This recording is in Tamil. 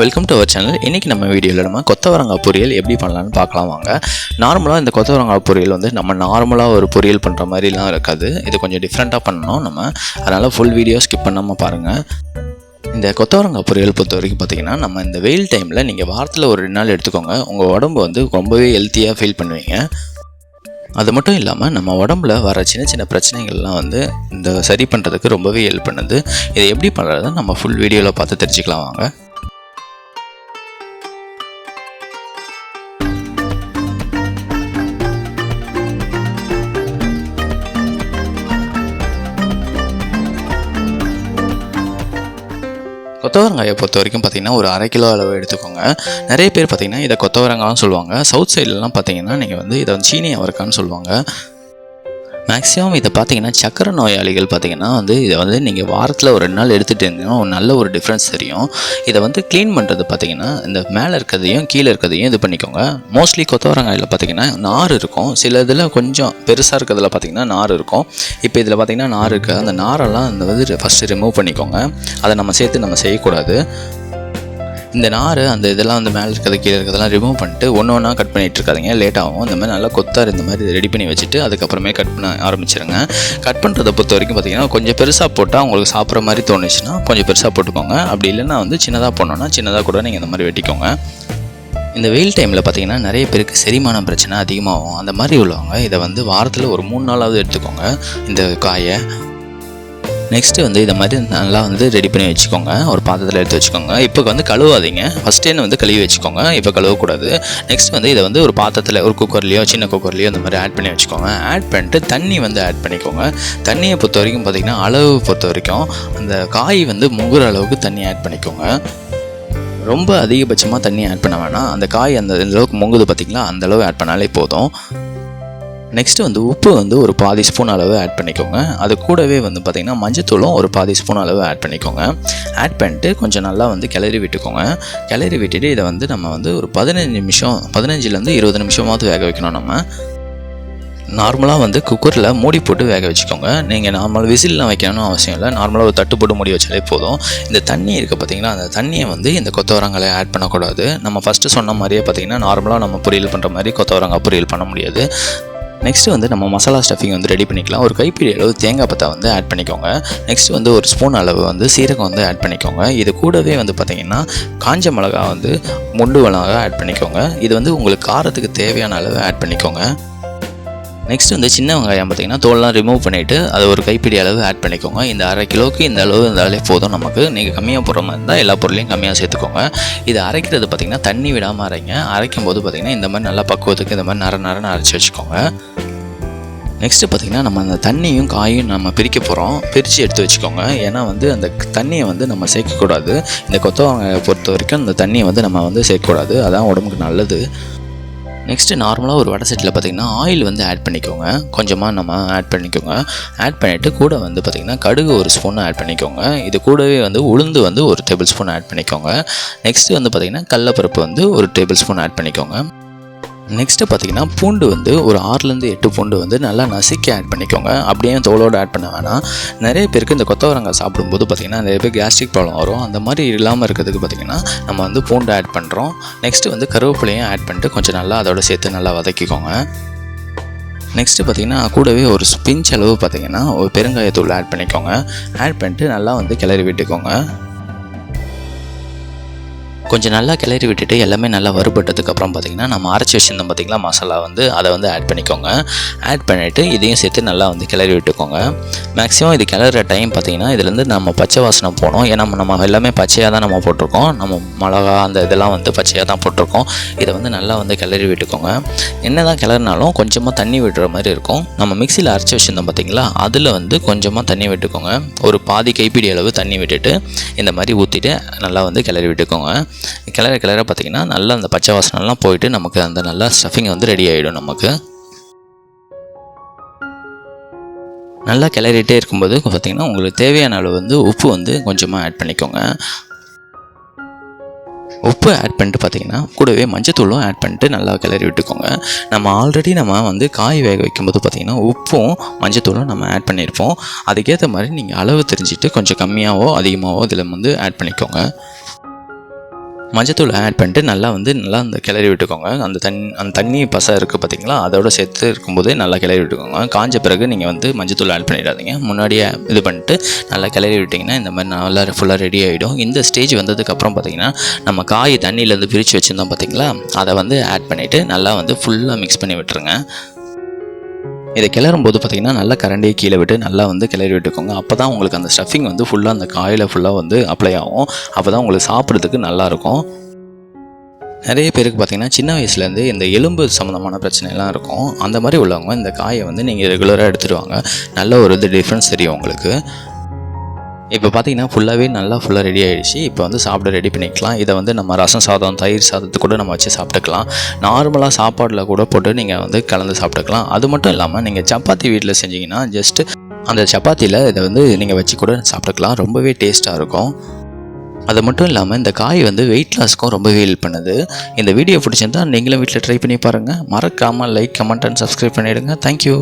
வெல்கம் டு அவர் சேனல் இன்றைக்கி நம்ம வீடியோவில் நம்ம கொத்தவரங்காய் பொரியல் எப்படி பண்ணலான்னு பார்க்கலாம் வாங்க. நார்மலாக இந்த கொத்தவரங்காய் பொரியல் வந்து நம்ம நார்மலாக ஒரு பொரியல் பண்ணுற மாதிரிலாம் இருக்காது. இது கொஞ்சம் டிஃப்ரெண்ட்டாக பண்ணணும் நம்ம. அதனால் ஃபுல் வீடியோ ஸ்கிப் பண்ணாமல் பாருங்கள் இந்த கொத்தவரங்காய் பொரியல் பொறுத்த வரைக்கும் பார்த்தீங்கன்னா நம்ம இந்த வெயில் டைமில் நீங்கள் வாரத்தில் ஒரு ரெண்டு நாள் எடுத்துக்கோங்க. உங்கள் உடம்பு வந்து ரொம்பவே ஹெல்த்தியாக ஃபீல் பண்ணுவீங்க. அது மட்டும் இல்லாமல் நம்ம உடம்புல வர சின்ன சின்ன பிரச்சனைகள்லாம் வந்து இந்த சரி பண்ணுறதுக்கு ரொம்பவே ஹெல்ப் பண்ணுது. இதை எப்படி பண்ணுறது நம்ம ஃபுல் வீடியோவில் பார்த்து தெரிஞ்சுக்கலாம் வாங்க. கொத்தவரங்காயை பொறுத்த வரைக்கும் பார்த்தீங்கன்னா ஒரு அரை கிலோ அளவு எடுத்துக்கோங்க. நிறைய பேர் பார்த்திங்கன்னா இதை கொத்தவரங்கான்னு சொல்லுவாங்க. சவுத் சைட்லலாம் பார்த்தீங்கன்னா நீங்கள் வந்து இதை வந்து சீனி அவரைக்கான்னு சொல்லுவாங்க. மேக்ஸிமம் இதை பார்த்தீங்கன்னா சக்கரை நோயாளிகள் பார்த்தீங்கன்னா வந்து இதை வந்து நீங்கள் வாரத்தில் ஒரு ரெண்டு நாள் எடுத்துகிட்டு இருந்தீங்கன்னா ஒரு நல்ல ஒரு டிஃப்ரென்ஸ் தெரியும். இதை வந்து க்ளீன் பண்ணுறது பார்த்தீங்கன்னா இந்த மேலே இருக்கிறதையும் கீழே இருக்கிறதையும் இது பண்ணிக்கோங்க. மோஸ்ட்லி கொத்தவரங்காயில் பார்த்தீங்கன்னா நார் இருக்கும். சில இதில் கொஞ்சம் பெருசாக இருக்கிறதுல பார்த்தீங்கன்னா நார் இருக்கும். இப்போ இதில் பார்த்தீங்கன்னா நார் இருக்குது அந்த நாரெல்லாம் இந்த வந்து ஃபஸ்ட்டு ரிமூவ் பண்ணிக்கோங்க. அதை நம்ம சேர்த்து நம்ம செய்யக்கூடாது. இந்த நார் அந்த இதெல்லாம் வந்து மேலே இருக்கிறது கீழே இருக்கிறதெல்லாம் ரிமூவ் பண்ணிட்டு ஒன்று ஒன்றா கட் பண்ணிட்டு இருக்காதிங்க. லேட் ஆகும். இந்த மாதிரி நல்லா கொத்தார் இந்த மாதிரி ரெடி பண்ணி வச்சுட்டு அதுக்கப்புறமே கட் பண்ண ஆரம்பிச்சிருங்க. கட் பண்ணுறதை பொறுத்த வரைக்கும் பார்த்தீங்கன்னா கொஞ்சம் பெருசாக போட்டால் உங்களுக்கு சாப்பிட்ற மாதிரி தோணுச்சுன்னா கொஞ்சம் பெருசாக போட்டுக்கோங்க. அப்படி இல்லைன்னா வந்து சின்னதாக போனோன்னா சின்னதாக கூட நீங்கள் இந்த மாதிரி வெட்டிக்கோங்க. இந்த வெயில் டைமில் பார்த்தீங்கன்னா நிறைய பேருக்கு செரிமான பிரச்சனை அதிகமாகும். அந்த மாதிரி உள்ளவங்க இதை வந்து வாரத்தில் ஒரு மூணு நாளாவது எடுத்துக்கோங்க. இந்த காயை நெக்ஸ்ட்டு வந்து இதை மாதிரி நல்லா வந்து ரெடி பண்ணி வச்சுக்கோங்க. ஒரு பாத்திரத்தில் எடுத்து வச்சுக்கோங்க. இப்போ வந்து கழுவாதீங்க. ஃபஸ்ட்டே வந்து கழுவி வச்சுக்கோங்க. இப்போ கழுவக்கூடாது. நெக்ஸ்ட் வந்து இதை வந்து ஒரு பாத்திரத்தில் ஒரு குக்கர்லேயோ சின்ன குக்கர்லேயோ இந்த மாதிரி ஆட் பண்ணி வச்சுக்கோங்க. ஆட் பண்ணிட்டு தண்ணி வந்து ஆட் பண்ணிக்கோங்க. தண்ணியை பொறுத்த வரைக்கும் பார்த்திங்கன்னா அளவு பொறுத்த வரைக்கும் அந்த காய் வந்து முங்குற அளவுக்கு தண்ணி ஆட் பண்ணிக்கோங்க. ரொம்ப அதிகபட்சமாக தண்ணி ஆட் பண்ண வேணாம். அந்த காய் அந்த அளவுக்கு முங்குது பார்த்திங்களா அந்த அளவு ஆட் பண்ணாலே போதும். நெக்ஸ்ட்டு வந்து உப்பு வந்து ஒரு பாதி ஸ்பூன் அளவு ஆட் பண்ணிக்கோங்க. அது கூடவே வந்து பார்த்திங்கன்னா மஞ்சத்தூளும் ஒரு பாதி ஸ்பூன் அளவு ஆட் பண்ணிக்கோங்க. ஆட் பண்ணிட்டு கொஞ்சம் நல்லா வந்து கிளறி விட்டுக்கோங்க. கிளறி விட்டுட்டு இதை வந்து நம்ம வந்து ஒரு பதினஞ்சு நிமிஷம் பதினஞ்சுலேருந்து இருபது நிமிஷமாவது வேக வைக்கணும் நம்ம. நார்மலாக வந்து குக்கரில் மூடி போட்டு வேக வச்சுக்கோங்க. நீங்கள் நார்மல் விசில்லாம் வைக்கணும்னு அவசியம் இல்லை. நார்மலாக ஒரு தட்டு போட்டு மூடி வச்சாலே போதும். இந்த தண்ணி இருக்குது பார்த்திங்கன்னா அந்த தண்ணியை வந்து இந்த கொத்தவரங்களை ஆட் பண்ணக்கூடாது. நம்ம ஃபஸ்ட்டு சொன்ன மாதிரியே பார்த்திங்கன்னா நார்மலாக நம்ம பொரியல் பண்ணுற மாதிரி கொத்தவரங்காய் பொரியல் பண்ண முடியாது. நெக்ஸ்ட்டு வந்து நம்ம மசாலா ஸ்டஃபிங் வந்து ரெடி பண்ணிக்கலாம். ஒரு கைப்பிடி அளவு தேங்காய் பத்தா வந்து ஆட் பண்ணிக்கோங்க. நெக்ஸ்ட் வந்து ஒரு ஸ்பூன் அளவு வந்து சீரகம் வந்து ஆட் பண்ணிக்கோங்க. இது கூடவே வந்து பார்த்திங்கன்னா காஞ்ச மிளகா வந்து முண்டு மிளகா ஆட் பண்ணிக்கோங்க. இது வந்து உங்களுக்கு காரத்துக்கு தேவையான அளவு ஆட் பண்ணிக்கோங்க. நெக்ஸ்ட் வந்து சின்ன வெங்காயம் பார்த்தீங்கன்னா தோல்லாம் ரிமூவ் பண்ணிவிட்டு அதை ஒரு கைப்பிடி அளவு ஆட் பண்ணிக்கோங்க. இந்த அரை கிலோவுக்கு இந்த அளவு இருந்தாலே போதும் நமக்கு. நீங்கள் கம்மியாக போடுற மாதிரி இருந்தால் எல்லா பொருளையும் கம்மியாக சேர்த்துக்கோங்க. இது அரைக்கிறது பார்த்திங்கன்னா தண்ணி விடாமல் அரைங்க. அரைக்கும் போது பார்த்திங்கன்னா இந்த மாதிரி நல்லா பக்குவத்துக்கு இந்த மாதிரி நர நரன்னு அரைச்சி வச்சுக்கோங்க. நெக்ஸ்ட்டு பார்த்திங்கன்னா நம்ம அந்த தண்ணியும் காயும் நம்ம பிரிக்க போகிறோம் பிரித்து எடுத்து வச்சுக்கோங்க. ஏன்னா வந்து அந்த தண்ணியை வந்து நம்ம சேர்க்கக்கூடாது. இந்த கொத்தவங்க பொறுத்த வரைக்கும் அந்த தண்ணியை வந்து நம்ம வந்து சேர்க்கக்கூடாது. அதான் உடம்புக்கு நல்லது. நெக்ஸ்ட்டு நார்மலாக ஒரு வடை செட்டில் பார்த்திங்கன்னா ஆயில் வந்து ஆட் பண்ணிக்கோங்க. கொஞ்சமாக நம்ம ஆட் பண்ணிக்கோங்க. ஆட் பண்ணிவிட்டு கூட வந்து பார்த்திங்கன்னா கடுகு ஒரு ஸ்பூன் ஆட் பண்ணிக்கோங்க. இது கூடவே வந்து உளுந்து வந்து ஒரு டேபிள் ஸ்பூன் ஆட் பண்ணிக்கோங்க. நெக்ஸ்ட்டு வந்து பார்த்திங்கன்னா கடலப்பருப்பு வந்து ஒரு டேபிள் ஸ்பூன் ஆட் பண்ணிக்கோங்க. நெக்ஸ்ட்டு பார்த்தீங்கன்னா பூண்டு வந்து ஒரு ஆறுலேருந்து எட்டு பூண்டு வந்து நல்லா நசுக்கி ஆட் பண்ணிக்கோங்க. அப்படியே தோலோடு ஆட் பண்ண வேணாம். நிறைய பேருக்கு இந்த கொத்தவரங்காய் சாப்பிடும்போது பார்த்திங்கன்னா நிறைய பேர் கேஸ்ட்ரிக் ப்ராப்ளம் வரும். அந்த மாதிரி இல்லாமல் இருக்கிறதுக்கு பார்த்திங்கன்னா நம்ம வந்து பூண்டு ஆட் பண்ணுறோம் நெக்ஸ்ட்டு வந்து கருவேப்பிலையும் ஆட் பண்ணிட்டு கொஞ்சம் நல்லா அதோட சேர்த்து நல்லா வதக்கிக்கோங்க. நெக்ஸ்ட்டு பார்த்தீங்கன்னா கூடவே ஒரு பிஞ்ச் அளவு பார்த்தீங்கன்னா ஒரு பெருங்காயத்தூள் ஆட் பண்ணிக்கோங்க. ஆட் பண்ணிட்டு நல்லா வந்து கிளறி விட்டுக்கோங்க. கொஞ்சம் நல்லா கிளறி விட்டுட்டு எல்லாமே நல்லா வறுபட்டதுக்கப்புறம் பார்த்திங்கன்னா நம்ம அரைச்சி வச்சுருந்தோம் பார்த்திங்களா மசாலா வந்து அதை வந்து ஆட் பண்ணிக்கோங்க. ஆட் பண்ணிவிட்டு இதையும் சேர்த்து நல்லா வந்து கிளறி விட்டுக்கோங்க. மேக்ஸிமம் இது கிளற டைம் பார்த்திங்கன்னா இதுலேருந்து நம்ம பச்சை வாசனை போனோம் ஏன்னா நம்ம எல்லாமே பச்சையாக தான் நம்ம போட்டிருக்கோம். நம்ம மிளகா அந்த இதெல்லாம் வந்து பச்சையாக தான் போட்டிருக்கோம். இதை வந்து நல்லா வந்து கிளறி விட்டுக்கோங்க. என்ன தான் கிளறினாலும் கொஞ்சமாக தண்ணி விடுற மாதிரி இருக்கும். நம்ம மிக்சியில் அரைச்சி வச்சுருந்தோம் பார்த்திங்களா அதில் வந்து கொஞ்சமாக தண்ணி விட்டுக்கோங்க. ஒரு பாதி கைப்பிடி அளவு தண்ணி விட்டுட்டு இந்த மாதிரி ஊற்றிட்டு நல்லா வந்து கிளறி விட்டுக்கோங்க. கிளற கிளற பார்த்திங்கன்னா நல்லா அந்த பச்சை வாசனைலாம் போயிட்டு நமக்கு அந்த நல்லா ஸ்டஃபிங் வந்து ரெடி ஆகிடும் நமக்கு. நல்லா கிளறிட்டே இருக்கும்போது பார்த்திங்கன்னா உங்களுக்கு தேவையான அளவு வந்து உப்பு வந்து கொஞ்சமாக ஆட் பண்ணிக்கோங்க. உப்பு ஆட் பண்ணிட்டு பார்த்தீங்கன்னா கூடவே மஞ்சத்தூளும் ஆட் பண்ணிட்டு நல்லா கிளறி விட்டுக்கோங்க. நம்ம ஆல்ரெடி நம்ம வந்து காய் வேக வைக்கும்போது பார்த்திங்கன்னா உப்பும் மஞ்சத்தூளும் நம்ம ஆட் பண்ணியிருப்போம். அதுக்கேற்ற மாதிரி நீங்கள் அளவு தெரிஞ்சுட்டு கொஞ்சம் கம்மியாகவோ அதிகமாகவோ இதில் வந்து ஆட் பண்ணிக்கோங்க. மஞ்சத்தூள் ஆட் பண்ணிட்டு நல்லா வந்து நல்லா அந்த கிளறி விட்டுக்கோங்க. அந்த தண்ணி அந்த தண்ணி பசை இருக்குது பார்த்தீங்களா அதோட சேர்த்து இருக்கும்போதே நல்லா கிளறி விட்டுக்கோங்க. காஞ்ச பிறகு நீங்கள் வந்து மஞ்சத்தூள் ஆட் பண்ணிடாதீங்க. முன்னாடியே இது பண்ணிட்டு நல்லா கிளறி விட்டிங்கன்னா இந்த மாதிரி நல்லா ஃபுல்லாக ரெடி ஆகிடும் இந்த ஸ்டேஜ் வந்ததுக்கப்புறம் பார்த்தீங்கன்னா நம்ம காய் தண்ணியிலேருந்து பிரித்து வச்சுருந்தோம் பார்த்தீங்களா அதை வந்து ஆட் பண்ணிவிட்டு நல்லா வந்து ஃபுல்லாக மிக்ஸ் பண்ணி விட்டுருங்க. இதை கிளறும் போது பார்த்தீங்கன்னா நல்லா கரண்டியை கீழே விட்டு நல்லா வந்து கிளறி விட்டுக்கோங்க. அப்போ தான் உங்களுக்கு அந்த ஸ்டஃபிங் வந்து ஃபுல்லாக அந்த காயில் ஃபுல்லாக வந்து அப்ளை ஆகும். அப்போ தான் உங்களுக்கு சாப்பிட்றதுக்கு நல்லாயிருக்கும் நிறைய பேருக்கு பார்த்தீங்கன்னா சின்ன வயசுலேருந்து இந்த எலும்பு சம்மந்தமான பிரச்சனைலாம் இருக்கும். அந்த மாதிரி உள்ளவங்க இந்த காயை வந்து நீங்கள் ரெகுலராக எடுத்துகிட்டு வாங்க. நல்ல ஒரு இது டிஃப்ரென்ஸ் தெரியும் உங்களுக்கு. இப்போ பார்த்தீங்கன்னா ஃபுல்லாகவே நல்லா ஃபுல்லாக ரெடி ஆகிடுச்சு இப்போ வந்து சாப்பிட ரெடி பண்ணிக்கலாம். இதை வந்து நம்ம ரசம் சாதம் தயிர் சாதத்து கூட நம்ம வச்சு சாப்பிட்டுக்கலாம். நார்மலாக சாப்பாடில் கூட போட்டு நீங்கள் வந்து கலந்து சாப்பிட்டுக்கலாம். அது மட்டும் இல்லாமல் நீங்கள் சப்பாத்தி வீட்டில் செஞ்சீங்கன்னா ஜஸ்ட்டு அந்த சப்பாத்தியில் இதை வந்து நீங்கள் வச்சு கூட சாப்பிட்டுக்கலாம். ரொம்பவே டேஸ்ட்டாக இருக்கும். அது மட்டும் இல்லாமல் இந்த காய் வந்து வெயிட் லாஸ்க்கும் ரொம்பவே ஹெல்ப் பண்ணுது. இந்த வீடியோ பிடிச்சிருந்தா நீங்களும் வீட்டில் ட்ரை பண்ணி பாருங்கள் மறக்காமல் லைக் கமெண்ட் அண்ட் சப்ஸ்கிரைப் பண்ணிவிடுங்க தேங்க்யூ